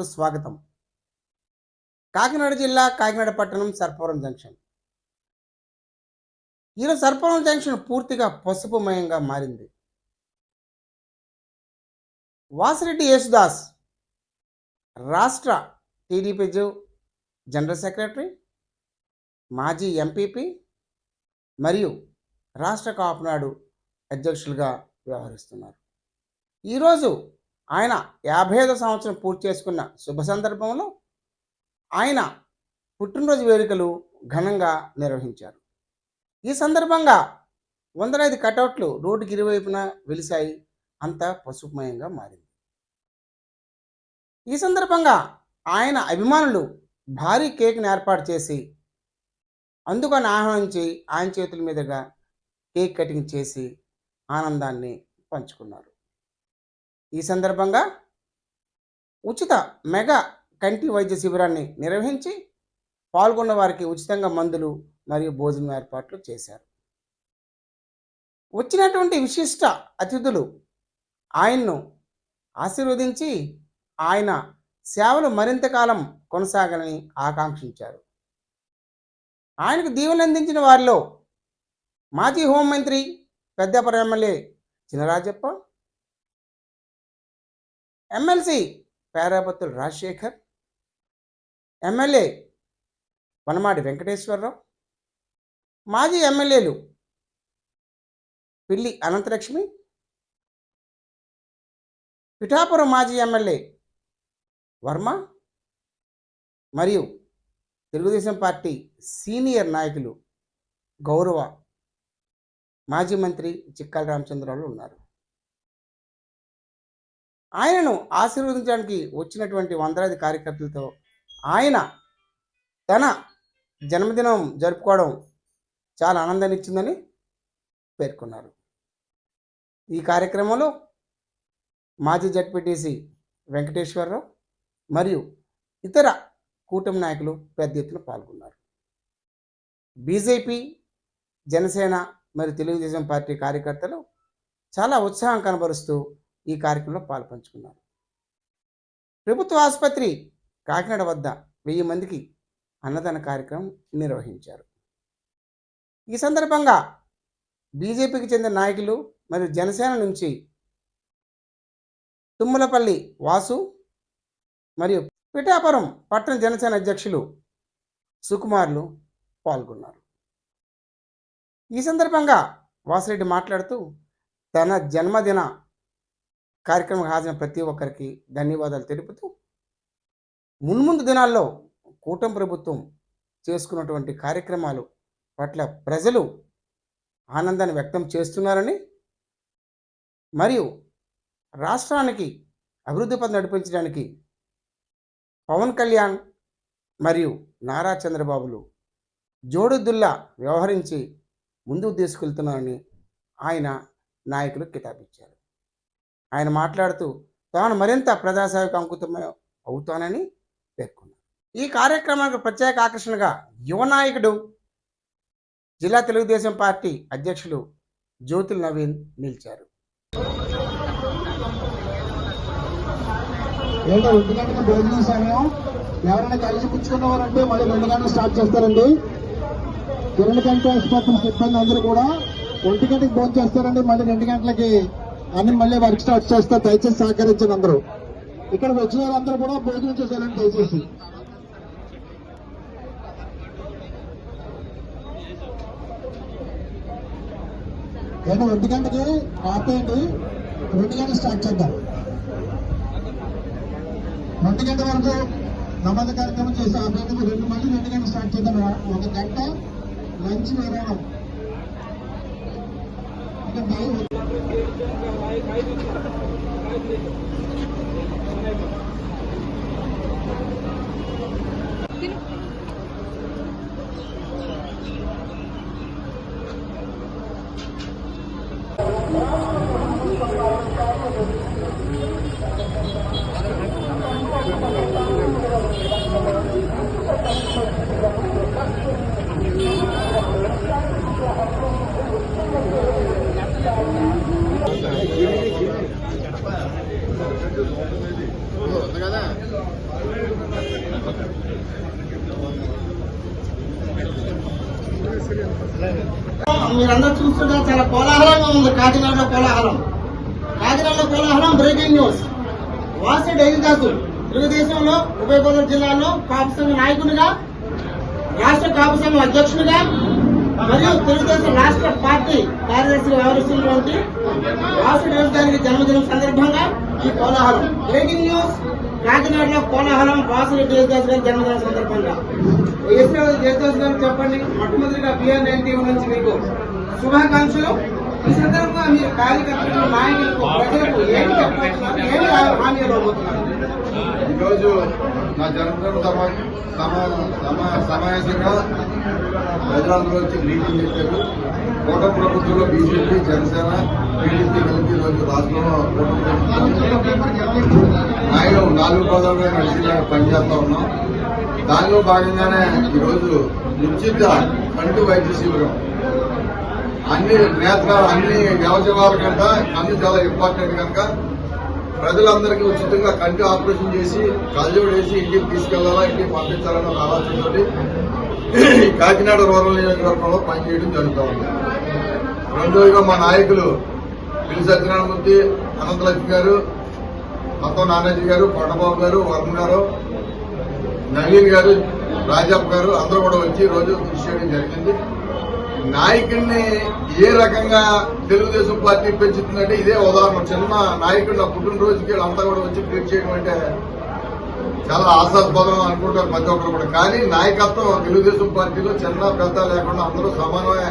News స్వాగతం. కాకినాడ జిల్లా కాకినాడ పట్టణం సర్పవరం జంక్షన్. ఈరోజు సర్పవరం జంక్షన్ పూర్తిగా పసుపుమయంగా మారింది. వాసిరెడ్డి యేసుదాస్ రాష్ట్ర టీడీపీ జనరల్ సెక్రటరీ మాజీ ఎంపీపీ మరియు రాష్ట్ర కాపునాడు అధ్యక్షులుగా వ్యవహరిస్తున్నారు. ఈరోజు ఆయన యాభై ఐదో సంవత్సరం పూర్తి చేసుకున్న శుభ సందర్భంలో ఆయన పుట్టినరోజు వేడుకలు ఘనంగా నిర్వహించారు. ఈ సందర్భంగా వందలైదు కటౌట్లు రోడ్డుకి ఇరువైపున వెలిశాయి. అంతా పసుపుమయంగా మారింది. ఈ సందర్భంగా ఆయన అభిమానులు భారీ కేక్ని ఏర్పాటు చేసి అందుకని ఆహ్వానించి ఆయన చేతుల మీదుగా కేక్ కటింగ్ చేసి ఆనందాన్ని పంచుకున్నారు. ఈ సందర్భంగా ఉచిత మెగా కంటి వైద్య శిబిరాన్ని నిర్వహించి పాల్గొన్న వారికి ఉచితంగా మందులు మరియు భోజనం ఏర్పాట్లు చేశారు. వచ్చినటువంటి విశిష్ట అతిథులు ఆయన్ను ఆశీర్వదించి ఆయన సేవలు మరింత కాలం కొనసాగాలని ఆకాంక్షించారు. ఆయనకు దీవెన అందించిన వారిలో మాజీ హోంమంత్రి పెద్దపర ఎమ్మెల్యే చినరాజప్ప ఎమ్మెల్సీ పేరాపత్తులు రాజశేఖర్. ఎమ్మెల్యే వనమాడి వెంకటేశ్వరరావు. మాజీ ఎమ్మెల్యేలు పిల్లి అనంతలక్ష్మి. పిఠాపురం మాజీ ఎమ్మెల్యే వర్మ. మరియు తెలుగుదేశం పార్టీ సీనియర్ నాయకులు గౌరవ మాజీ మంత్రి చిక్కాల రామచంద్రరావు ఉన్నారు. ఆయనను ఆశీర్వదించడానికి వచ్చినటువంటి వందలాది కార్యకర్తలతో ఆయన తన జన్మదినం జరుపుకోవడం చాలా ఆనందాన్ని ఇచ్చిందని పేర్కొన్నారు. ఈ కార్యక్రమంలో మాజీ జడ్పీటీసీ వెంకటేశ్వరరావు మరియు ఇతర కూటమి నాయకులు పెద్ద ఎత్తున పాల్గొన్నారు. బీజేపీ జనసేన మరియు తెలుగుదేశం పార్టీ కార్యకర్తలు చాలా ఉత్సాహం కనబరుస్తూ ఈ కార్యక్రమంలో పాల్పంచుకున్నారు ప్రభుత్వ ఆసుపత్రి కాకినాడ వద్ద వెయ్యి మందికి అన్నదాన కార్యక్రమం నిర్వహించారు. ఈ సందర్భంగా బీజేపీకి చెందిన నాయకులు మరియు జనసేన నుంచి తుమ్మలపల్లి వాసు మరియు పిఠాపురం పట్టణ జనసేన అధ్యక్షులు సుకుమార్లు పాల్గొన్నారు. ఈ సందర్భంగా వాసిరెడ్డి మాట్లాడుతూ తన జన్మదిన కార్యక్రమం హాజరైన ప్రతి ఒక్కరికి ధన్యవాదాలు తెలుపుతూ మున్ముందు దినాల్లో కూటమి ప్రభుత్వం చేసుకున్నటువంటి కార్యక్రమాలు పట్ల ప్రజలు ఆనందాన్ని వ్యక్తం చేస్తున్నారని మరియు రాష్ట్రానికి అభివృద్ధి పథం నడిపించడానికి పవన్ కళ్యాణ్ మరియు నారా చంద్రబాబులు జోడుదుల్లా వ్యవహరించి ముందుకు తీసుకెళ్తున్నారని ఆయన నాయకులు కితాబిచ్చారు. ఆయన మాట్లాడుతూ తాను మరింత ప్రజాసేవకు అంకుతమై అవుతానని పేర్కొన్నారు ఈ కార్యక్రమానికి ప్రత్యేక ఆకర్షణగా యువ నాయకుడు జిల్లా తెలుగుదేశం పార్టీ అధ్యక్షులు జ్యోతుల్ నవీన్ నిలిచారు. ఏంటో రెండు గంటల భోజనం సమయం ఎవరైనా కలిసి పుచ్చుకున్నవారంటే మళ్ళీ రెండు గంటలు స్టార్ట్ చేస్తారండి. కిరణ్ కంటే ఆసుపత్రి సిబ్బంది అందరూ కూడా ఒంటి గంటకి భోజనం చేస్తారండి. మళ్ళీ రెండు గంటలకి అన్ని మళ్ళీ వర్క్ స్టార్ట్ చేస్తా దయచేసి సహకరించండి అందరూ. ఇక్కడ వచ్చిన వాళ్ళందరూ కూడా భోజనం చేశారని దయచేసి. ఏంటో రెండు గంటకి ఆపేయండి రెండు గంటలు స్టార్ట్ చేద్దాం. రెండు గంటల వరకు నమాజ్ కార్యక్రమం చేసి ఆ రెండు మళ్ళీ రెండు గంటలు స్టార్ట్ చేద్దాం. ఒక గంట లంచ్ अगर नहीं होता మీరందరూ చూస్తుంటే చాలా కోలాహలంగా ఉంది. కాకినాడలో కోలాహలం. కాకినాడలో కోలాహలం బ్రేకింగ్ న్యూస్. వాసి డైలీదాసు తెలుగుదేశంలో ఉభయ గోదావరి జిల్లాలో కాపు సంఘ నాయకునిగా రాష్ట్ర కాపు సంఘం అధ్యక్షునిగా మరియు తెలుగుదేశం రాష్ట్ర పార్టీ కార్యదర్శిగా వ్యవహరిస్తున్నటువంటి వాసు డేవిస్ జన్మదినం సందర్భంగా ఈ కోలాహలం. Breaking news. కాకినాడలో కోలాహలం వాసు దేవదాస్ గారి జన్మదినం సందర్భంగా. యశ్వరాజు దేవదాస్ గారు చెప్పండి. మొట్టమొదటిగా బిఆర్ నైన్ టీవీ నుంచి మీకు శుభాకాంక్షలు. ఈ సందర్భంగా మీరు కార్యకర్తలకు నాయకులకు ప్రజలకు ఏమి చెప్పబోతున్నారు? ఏమి హామీ ఇవ్వబోతున్నారు? ఈరోజు నా జన్మదిన సమ సమ సమ సమావేశంగా ప్రజలందరూ వచ్చి మీటింగ్ చేశారు కోట ప్రభుత్వంలో బీజేపీ జనసేన టీడీపీ కలిపి ఈరోజు రాష్ట్రంలో ఆయన నాలుగు పదాలుగా కలిసి పనిచేస్తా ఉన్నాం. దానిలో భాగంగానే ఈరోజు ఉచిత కంటి వైద్య శిబిరం. అన్ని నేత్ర అన్ని వ్యవజవాల కంట కన్ను చాలా ఇంపార్టెంట్ కనుక ప్రజలందరికీ ఉచితంగా కంటి ఆపరేషన్ చేసి కళ్ళజోడు వేసి ఇంటికి తీసుకెళ్ళాలా ఇంటికి పంపించాలన్న ఒక ఆలోచనతోటి కాకినాడ రూరల్ నియోజకవర్గంలో పనిచేయడం జరుగుతూ ఉంది. రెండోదిగా మా నాయకులు పిల్లి సత్యనారాయణమూర్తి అనంతలక్ష్మి గారు మొత్తం నానాజీ గారు కొండబాబు గారు వరుణ్ గారు నవీన్ గారు రాజప్ప గారు అందరూ కూడా వచ్చి రోజు కృషి చేయడం జరిగింది. నాయకుడిని ఏ రకంగా తెలుగుదేశం పార్టీ పెంచుతుందంటే ఇదే ఉదాహరణ. చిన్న నాయకుడు నా పుట్టినరోజుకి వీళ్ళంతా కూడా వచ్చి ట్రీట్ చేయడం అంటే చాలా ఆశాస్పదం అనుకుంటారు ప్రతి ఒక్కరు కూడా. కానీ నాయకత్వం తెలుగుదేశం పార్టీలో చిన్న పెద్ద లేకుండా అందరూ సమానమే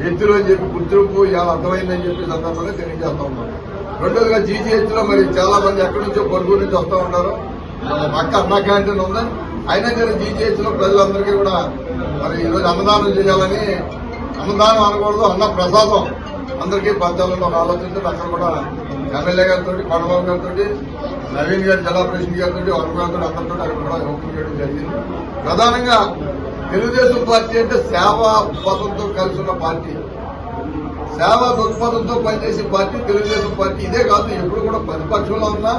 వ్యక్తులు అని చెప్పి గుర్తింపు ఇవాళ అర్థమైందని చెప్పి సందర్భంగా తెలియజేస్తా ఉన్నాం రెండోదిగా జీజీహెచ్లో మరి చాలా మంది ఎక్కడి నుంచో పొరుగు నుంచి వస్తూ ఉంటారు పక్క అన్నా క్యాంటీన్ ఉంది. అయినా సరే జీజీహెచ్లో ప్రజలందరికీ కూడా మరి ఈరోజు అన్నదానం చేయాలని అన్నదానం అనకూడదు అన్న ప్రసాదం అందరికీ పంచాలని ఒక ఆలోచనతో అక్కడ కూడా ఎమ్మెల్యే గారితో కొండబాబు గారితో నవీన్ గారి జిల్లా ప్రెసిడెంట్ గారితో వరుణ్ గారితో అందరితో అక్కడ కూడా ఓపెన్ చేయడం జరిగింది. ప్రధానంగా తెలుగుదేశం పార్టీ అంటే సేవా పదంతో కలిసి ఉన్న పార్టీ. సేవా దృక్పథంతో పనిచేసే పార్టీ తెలుగుదేశం పార్టీ. ఇదే కాదు ఎప్పుడు కూడా ప్రతిపక్షంలో ఉన్నా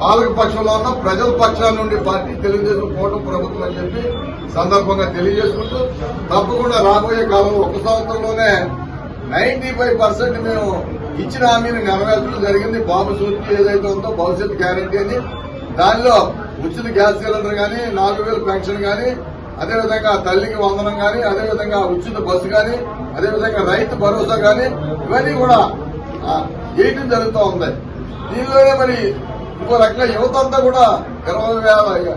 పాలక పక్షంలో ఉన్న ప్రజల పక్షాల నుండి పార్టీ తెలుగుదేశం కూటమి ప్రభుత్వం అని చెప్పి సందర్భంగా తెలియజేసుకుంటూ తప్పకుండా రాబోయే కాలంలో ఒక సంవత్సరంలోనే నైన్టీ ఫైవ్ పర్సెంట్ మేము ఇచ్చిన హామీని నెరవేర్చడం జరిగింది. బాబు సూచి ఏదైతే ఉందో భవిష్యత్ గ్యారంటీ అని. దానిలో ఉచిత గ్యాస్ సిలిండర్ కానీ నాలుగు వేలు పెన్షన్ కానీ అదేవిధంగా తల్లికి వందనం కానీ అదేవిధంగా ఉచిత బస్సు కానీ అదేవిధంగా రైతు భరోసా కానీ ఇవన్నీ కూడా ఆ, జరుగుతూ ఉంది. దీనిలోనే మరి ఇంకో రకంగా యువత అంతా కూడా ఇరవై వేల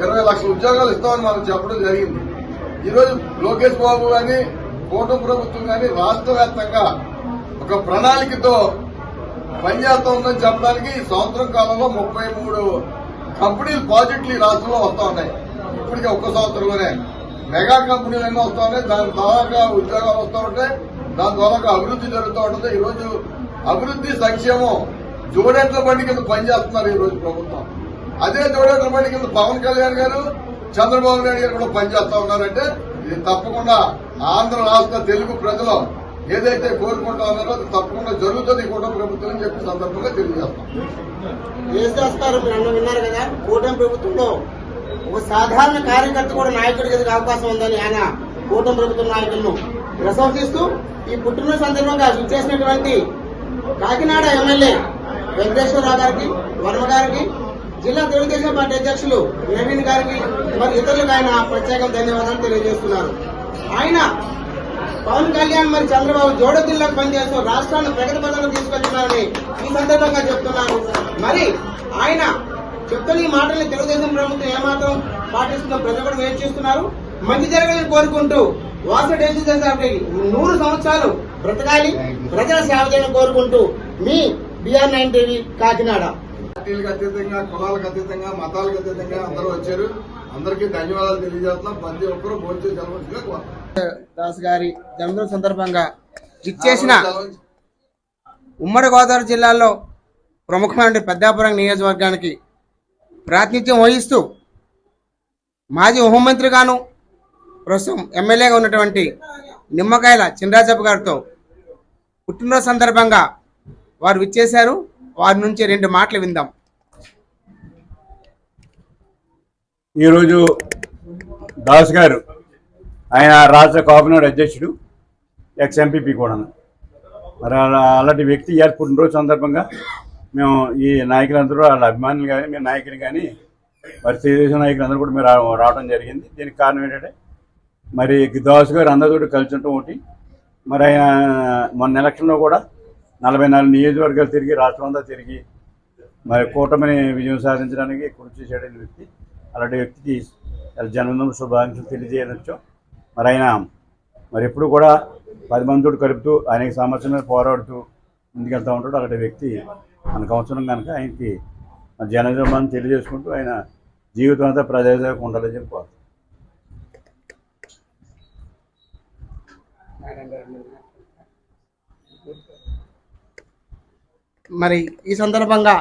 ఇరవై లక్షల ఉద్యోగాలు ఇస్తామని మనం చెప్పడం జరిగింది. ఈరోజు లోకేష్ బాబు కానీ కూటమి ప్రభుత్వం కానీ రాష్ట్ర వ్యాప్తంగా ఒక ప్రణాళికతో పనిచేస్తా ఉందని చెప్పడానికి ఈ సంవత్సరం కాలంలో ముప్పై మూడు కంపెనీలు ప్రాజెక్టులు ఈ రాష్ట్రంలో వస్తా ఉన్నాయి. ఇప్పటికే ఒక్క సంవత్సరంలోనే మెగా కంపెనీలు ఎన్నో వస్తా ఉన్నాయి. దాని ద్వారా ఉద్యోగాలు వస్తూ ఉంటాయి. దాని ద్వారా అభివృద్ధి జరుగుతూ ఉంటుంది. ఈరోజు అభివృద్ధి సంక్షేమం జోడెంట్ల బండి కింద పనిచేస్తున్నారు ఈరోజు ప్రభుత్వం. అదే జోడెంట్ల బండి కింద పవన్ కళ్యాణ్ గారు చంద్రబాబు నాయుడు గారు కూడా పనిచేస్తా ఉన్నారంటే ఇది తప్పకుండా ఆంధ్ర రాష్ట్ర తెలుగు ప్రజలు ఏదైతే కోరుకుంటా ఉన్నారో అది తప్పకుండా జరుగుతుంది కూటమి ప్రభుత్వం అని చెప్పి సందర్భంగా తెలియజేస్తాం. యేసుదాస్ గారు మీరు అన్న విన్నారు కదా కూటమి ప్రభుత్వంలో ఒక సాధారణ కార్యకర్త కూడా నాయకుడికి ఎదిగే అవకాశం ఉందని ఆయన కూటమి ప్రభుత్వం నాయకులను ప్రశంసిస్తూ ఈ పుట్టినరోజు సందర్భంగా విచ్చేసినటువంటి కాకినాడ ఎమ్మెల్యే వెంకటేశ్వరరావు గారికి వర్మ గారికి జిల్లా తెలుగుదేశం పార్టీ అధ్యక్షులు నవీన్ గారికి మరి ఇతరులకు ఆయన ప్రత్యేక ధన్యవాదాలు తెలియజేస్తున్నారు. ఆయన పవన్ కళ్యాణ్ మరి చంద్రబాబు జోడదిల్లకు పనిచేస్తూ రాష్ట్రాన్ని ప్రగతి పథంలో తీసుకొచ్చున్నారని ఈ సందర్భంగా చెప్తున్నారు మరి ఆయన చెప్తున్న ఈ మాటల్ని తెలుగుదేశం ప్రభుత్వం ఏమాత్రం పాటిస్తుందో ప్రజలు కూడా వేచి చూస్తున్నారు. మంచి జరగాలని కోరుకుంటూ వాస దేశానికి నూరు సంవత్సరాలు బ్రతకాలి ప్రజల సేవ చేయాలని కోరుకుంటూ మీ బిఆర్ నైన్ టీవీ కాకినాడ. పార్టీలకు అతీతంగా కులాలకు అతీతంగా మతాలకు అతీతంగా అందరూ వచ్చారు. అందరికీ ధన్యవాదాలు తెలియజేస్తున్నాం. ప్రతి ఒక్కరూ భోజనం జరగవచ్చుగా దాస్ గారి జన్మదిన సందర్భంగా ఇచ్చేసిన ఉమ్మడి గోదావరి జిల్లాలో ప్రముఖమైన పెద్దాపురం నియోజకవర్గానికి ప్రాతినిధ్యం వహిస్తూ మాజీ హోంమంత్రిగాను ప్రస్తుతం ఎమ్మెల్యేగా ఉన్నటువంటి నిమ్మకాయల చినరాజప్ప గారితో పుట్టినరోజు సందర్భంగా వారు విచ్చేశారు. వారి నుంచి రెండు మాటలు విందాం. ఈరోజు దాస్ గారు ఆయన రాష్ట్ర కాపునాడు అధ్యక్షుడు ఎక్స్ ఎంపీపీ కూడా. మరి అలాంటి వ్యక్తి ఏర్పడిన రోజు సందర్భంగా మేము ఈ నాయకులందరూ వాళ్ళ అభిమానులు కానీ మీ నాయకులు కానీ మరి తెలుగుదేశం నాయకులందరూ కూడా మీరు రా- రావడం జరిగింది. దీనికి కారణం ఏంటంటే మరి దాస్ గారు అందరితో కలిసి ఉండటం ఒకటి. మరి ఆయన మొన్న ఎలక్షన్లో కూడా నలభై నాలుగు నియోజకవర్గాలు తిరిగి రాష్ట్రం అంతా తిరిగి మరి కూటమిని విజయం సాధించడానికి కృషి చేయడం వ్యక్తి. అలాంటి వ్యక్తికి చాలా జన్మదిన శుభాకాంక్షలు తెలియజేయవచ్చు మరి ఆయన మరి ఎప్పుడు కూడా పది మందితో కలుపుతూ ఆయనకి సమస్యల మీద పోరాడుతూ ముందుకెళ్తూ ఉంటాడు అలాంటి వ్యక్తి మనకు అవసరం కనుక ఆయనకి మన జనజన్మాన్ని తెలియజేసుకుంటూ ఆయన జీవితం అంతా ప్రజాసేవకు ఉండాలని చెప్పి కోరుతున్నాను. మరి ఈ సందర్భంగా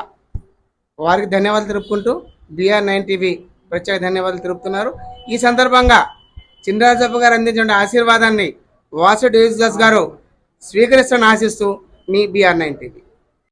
వారికి ధన్యవాదాలు తెలుపుకుంటూ బిఆర్ నైన్ టీవీ ప్రత్యేక ధన్యవాదాలు తెలుపుతున్నారు. ఈ సందర్భంగా చిన్నరాజప్ప గారు అందించిన ఆశీర్వాదాన్ని వాసు డివిజస్ గారు స్వీకరిస్తాను ఆశిస్తూ మీ బిఆర్ నైన్ టీవీ.